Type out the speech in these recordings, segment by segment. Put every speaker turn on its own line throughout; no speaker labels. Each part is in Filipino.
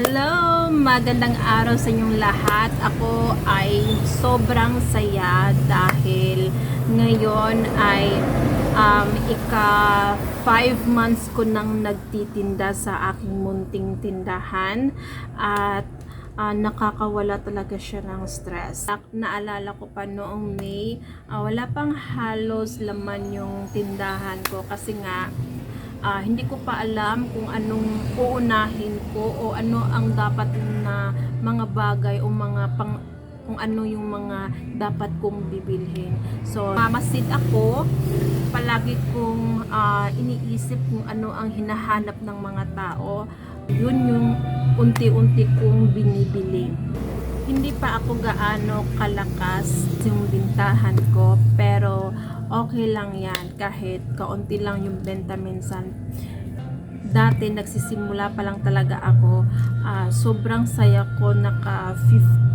Hello! Magandang araw sa inyong lahat. Ako ay sobrang saya dahil ngayon ay um, ika 5 months ko nang nagtitinda sa aking munting tindahan at ah, nakakawala talaga siya ng stress. Naalala ko pa noong May, ah, wala pang halos laman yung tindahan ko kasi nga Ah, hindi ko pa alam kung anong uunahin ko o ano ang dapat na mga bagay o mga pang kung ano yung mga dapat kong bibilhin. So, mamasid ako, palagi kong ah, iniisip kung ano ang hinahanap ng mga tao. Yun yung unti-unti kong binibili. Hindi pa ako gaano kalakas yung bintahan ko, pero okay lang yan. Kahit kaunti lang yung benta minsan. Dati nagsisimula pa lang talaga ako. Ah, sobrang saya ko. Naka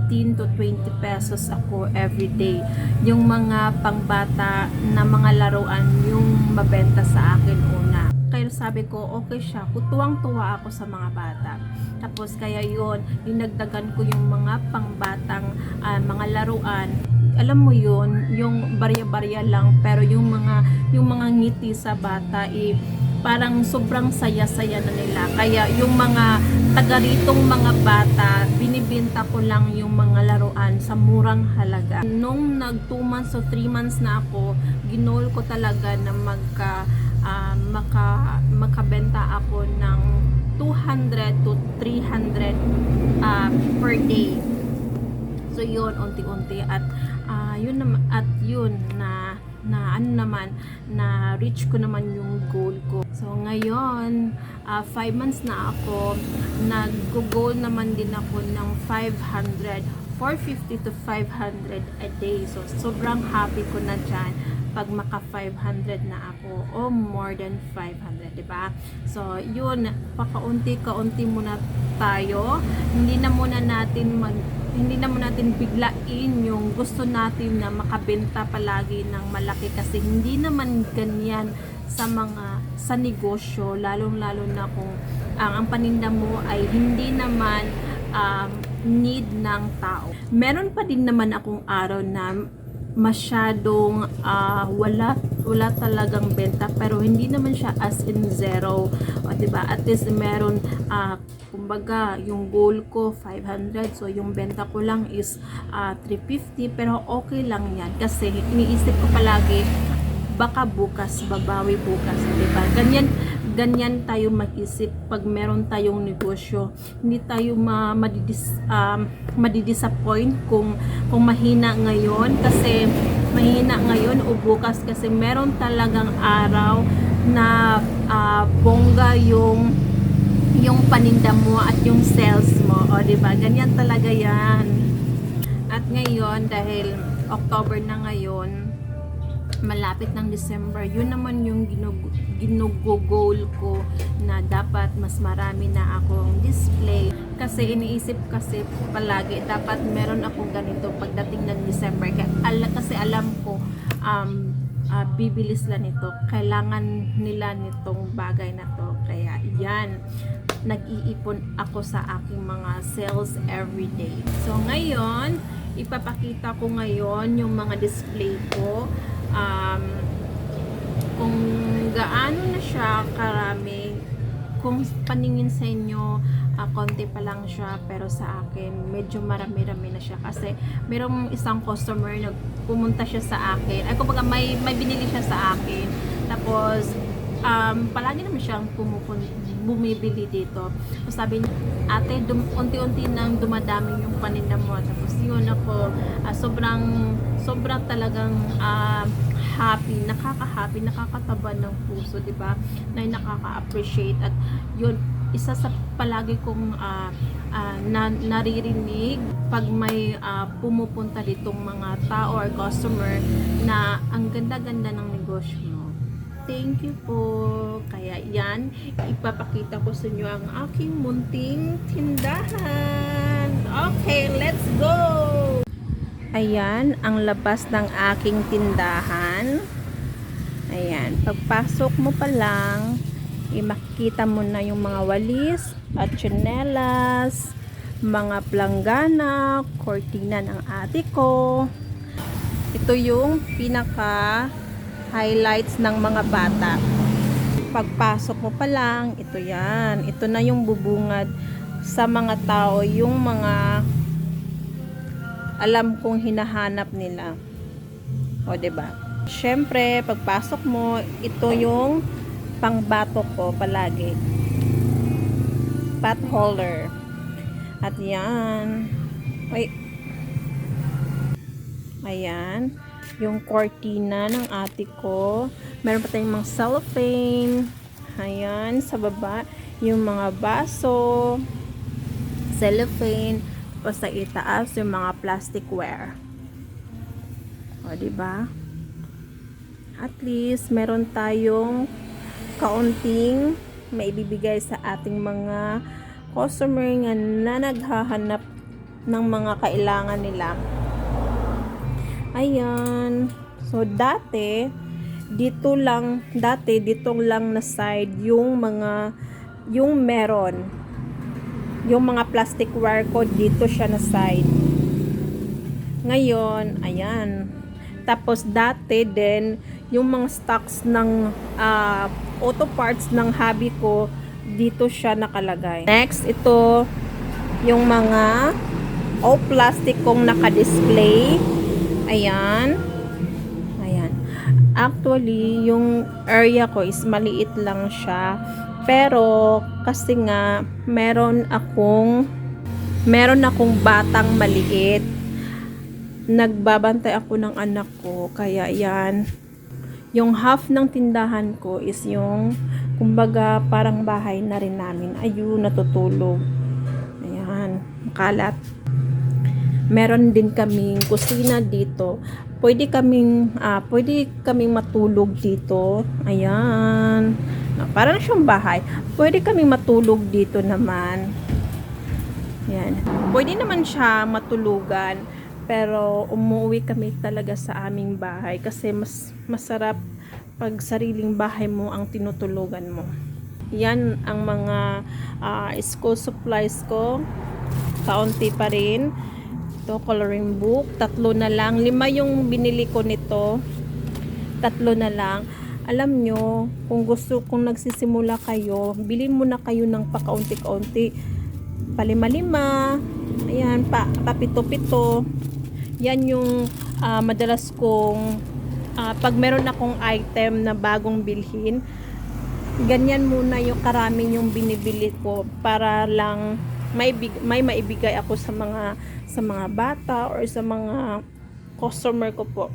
15 to 20 pesos ako everyday yung mga pangbata na mga laruan yung mabenta sa akin una. Kaya sabi ko okay siya. Tuwang tuwa ako sa mga bata. Tapos kaya yun dinagdagan ko yung mga pangbatang ah, mga laruan alam mo yun, yung barya-barya lang pero yung mga yung mga ngiti sa bata eh, parang sobrang saya-saya na nila. Kaya yung mga taga ritong mga bata, binibenta ko lang yung mga laruan sa murang halaga. Nung nag 2 months o 3 months na ako, ginol ko talaga na magka ah, maka makabenta ako ng 200 to 300 ah, per day. So yun, unti-unti at ah, yun naman at yun na na ano naman na reach ko naman yung goal ko. So ngayon, 5 months na ako, nag-goal naman din ako ng 500 450 to 500 a day. So, sobrang happy ko na dyan pag maka 500 na ako o more than 500, di ba? So, yun, pakaunti-kaunti muna tayo. Hindi na muna natin mag hindi na muna natin biglain yung gusto natin na makabenta palagi ng malaki kasi hindi naman ganyan sa mga sa negosyo lalong lalo na kung ang, ang paninda mo ay hindi naman um, need ng tao. Meron pa din naman akong araw na masyadong ah, wala wala talagang benta pero hindi naman siya as in zero. O, diba at least meron ah, kumbaga yung goal ko 500 so yung benta ko lang is ah, 350 pero okay lang yan kasi iniisip ko palagi baka bukas babawi bukas diba ganyan ganyan tayo mag-isip pag meron tayong negosyo. Hindi tayo ma madidis, um, madidisappoint kung kung mahina ngayon kasi mahina ngayon o bukas kasi meron talagang araw na ah, bongga yung yung paninda mo at yung sales mo. O di ba? Ganyan talaga yan. At ngayon dahil October na ngayon malapit ng December, yun naman yung ginug ginugugol ko na dapat mas marami na akong display. Kasi iniisip kasi palagi, dapat meron akong ganito pagdating ng December. Kasi alam ko, um, ah, bibili sila nito. Kailangan nila nitong bagay na to. Kaya yan, nag-iipon ako sa aking mga sales every day. So ngayon, ipapakita ko ngayon yung mga display ko. Um, kung gaano na siya karami, kung paningin sa inyo, ah, konti pa lang siya, pero sa akin, medyo marami-rami na siya. Kasi, merong isang customer na siya sa akin. Ay, kumbaga, may, may binili siya sa akin. Tapos, um, palagi naman siyang pumupun bumibili dito. So, sabi niya, ate, dum- unti-unti nang dumadami yung paninda mo. Tapos yun ako, ah, sobrang, sobrang talagang ah, happy, nakaka-happy, nakakataba ng puso, di ba? Na nakaka-appreciate at yun, isa sa palagi kong ah, ah, na, naririnig pag may ah, pumupunta ditong mga tao or customer na ang ganda-ganda ng negosyo mo. Thank you po. Kaya yan, ipapakita ko sa inyo ang aking munting tindahan. Okay, let's go! Ayan, ang labas ng aking tindahan. Ayan, pagpasok mo pa lang, makikita mo na yung mga walis at tsinelas, mga planggana, kortina ng ate ko. Ito yung pinaka highlights ng mga bata. Pagpasok mo pa lang, ito yan. Ito na yung bubungad sa mga tao, yung mga alam kong hinahanap nila. O, ba? Syempre, pagpasok mo, ito yung pangbatok ko palagi. Pot holder. At yan. Ay. Ayan. Yung cortina ng ate ko. Meron pa tayong mga cellophane. Ayan, sa baba. Yung mga baso. Cellophane. Tapos sa itaas, yung mga plasticware. O, diba? At least, meron tayong kaunting maibibigay sa ating mga customer nga na naghahanap ng mga kailangan nila. Ayan. So, dati, dito lang, dati, dito lang na side yung mga, yung meron. Yung mga plastic wire ko, dito siya na side. Ngayon, ayan. Tapos, dati din, yung mga stocks ng ah, auto parts ng hobby ko, dito siya nakalagay. Next, ito, yung mga all plastic kong naka-display. Ayan. Ayan. Actually, yung area ko is maliit lang siya. Pero, kasi nga, meron akong, meron akong batang maliit. Nagbabantay ako ng anak ko. Kaya, yan. Yung half ng tindahan ko is yung, kumbaga, parang bahay na rin namin. Ayun, natutulog. Ayan. Makalat meron din kaming kusina dito. Pwede kaming ah, pwede kaming matulog dito. Ayan. Ah, Parang siyang bahay. Pwede kaming matulog dito naman. Ayan. Pwede naman siya matulugan. Pero umuwi kami talaga sa aming bahay kasi mas masarap pag sariling bahay mo ang tinutulugan mo. Yan ang mga ah, school supplies ko. Kaunti pa rin. Ito, coloring book. Tatlo na lang. Lima yung binili ko nito. Tatlo na lang. Alam nyo, kung gusto, kung nagsisimula kayo, bilhin muna kayo ng pakaunti-kaunti. Palima-lima. Ayan, pa, papito-pito. Yan yung ah, madalas kong ah, pag meron akong item na bagong bilhin, ganyan muna yung karami yung binibili ko para lang may big, may maibigay ako sa mga sa mga bata or sa mga customer ko po.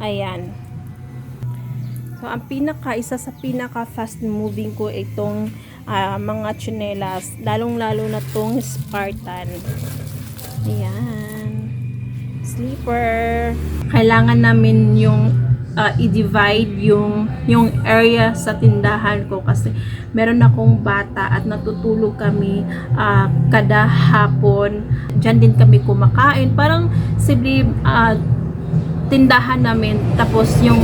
Ayan. So, ang pinaka, isa sa pinaka fast moving ko itong ah, mga tsinelas. Lalong-lalo na tong Spartan. Ayan. Sleeper. Kailangan namin yung ah, i-divide yung yung area sa tindahan ko kasi meron akong bata at natutulog kami ah, kada hapon. Diyan din kami kumakain. Parang sibli ah, tindahan namin tapos yung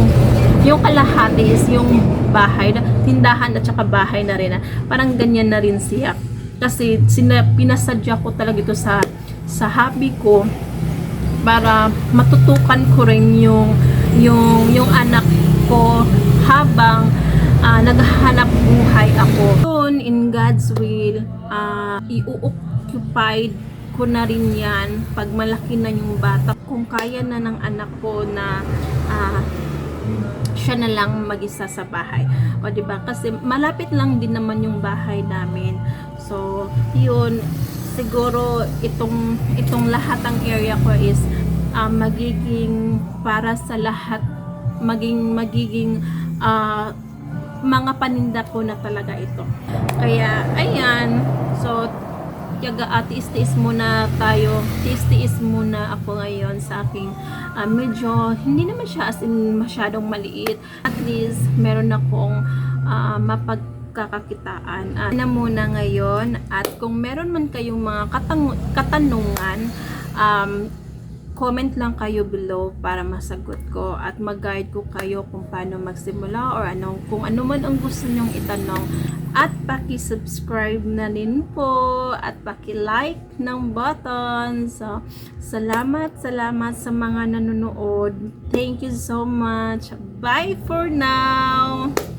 yung kalahati is yung bahay na tindahan at saka bahay na rin parang ganyan na rin siya kasi sina, pinasadya ko talaga ito sa sa hobby ko para matutukan ko rin yung yung yung anak ko habang ah, naghahanap buhay ako. Yun, in God's will, ah, i-occupied ko na rin yan pag malaki na yung bata. Kung kaya na ng anak ko na ah, siya na lang mag-isa sa bahay. O, ba Kasi malapit lang din naman yung bahay namin. So, yun, siguro itong, itong lahat ng area ko is ah, magiging para sa lahat, maging, magiging ah, mga paninda ko na talaga ito. Kaya, ayan. So, yaga at tiis-tiis muna tayo. Tiis-tiis muna ako ngayon sa aking ah, medyo, hindi naman siya as in masyadong maliit. At least, meron akong ah, mapagkakakitaan. Ah, na muna ngayon. At kung meron man kayong mga katang- katanungan, um, comment lang kayo below para masagot ko at mag-guide ko kayo kung paano magsimula or anong kung ano man ang gusto nyong itanong at paki-subscribe na din po at paki-like ng button. So, salamat, salamat sa mga nanonood. Thank you so much. Bye for now!